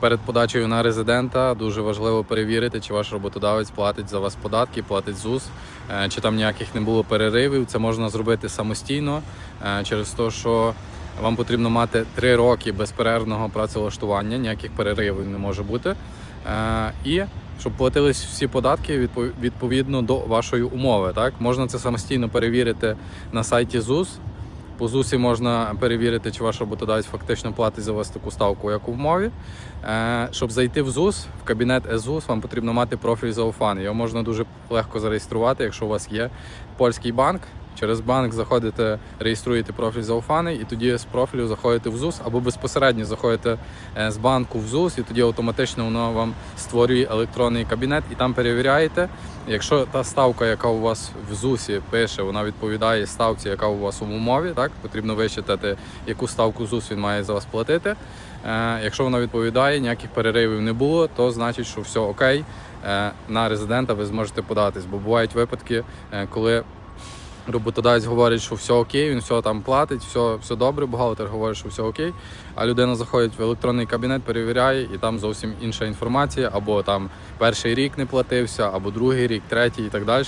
перед подачею на резидента дуже важливо перевірити, чи ваш роботодавець платить за вас податки, платить ЗУС, е, чи там ніяких не було переривів. Це можна зробити самостійно е, через те, що вам потрібно мати 3 роки безперервного працевлаштування, ніяких переривів не може бути. Е, І щоб платились всі податки відповідно до вашої умови. Так можна це самостійно перевірити на сайті ЗУС. По ЗУСі можна перевірити, чи ваш роботодавець фактично платить за вас таку ставку, як у вмові. Е, Щоб зайти в ЗУС, в кабінет ЕЗУС, вам потрібно мати профіль Зауфан. Його можна дуже легко зареєструвати, якщо у вас є польський банк. Через банк заходите, реєструєте профіль Зауфани, і тоді з профілю заходите в ЗУС або безпосередньо заходите е, з банку в ЗУС, і тоді автоматично воно вам створює електронний кабінет і там перевіряєте. Якщо та ставка, яка у вас в ЗУСі пише, вона відповідає ставці, яка у вас в умові, так потрібно вичитати, яку ставку ЗУС він має за вас платити. Е, якщо вона відповідає, ніяких переривів не було, то значить, що все окей. е, на резидента ви зможете податись, бо бувають випадки, коли роботодавець говорить, що все окей, він все там платить, все, все добре, бухгалтер говорить, що все окей, а людина заходить в електронний кабінет, перевіряє, і там зовсім інша інформація, або там перший рік не платився, або другий рік, третій і так далі.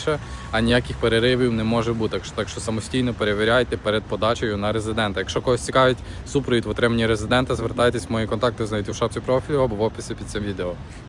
А ніяких переривів не може бути. Так що, так що самостійно перевіряйте перед подачею на резидента. Якщо когось цікавить супровід в отриманні резидента, звертайтесь, мої контакти знайдете в шапці профілю або в описі під цим відео.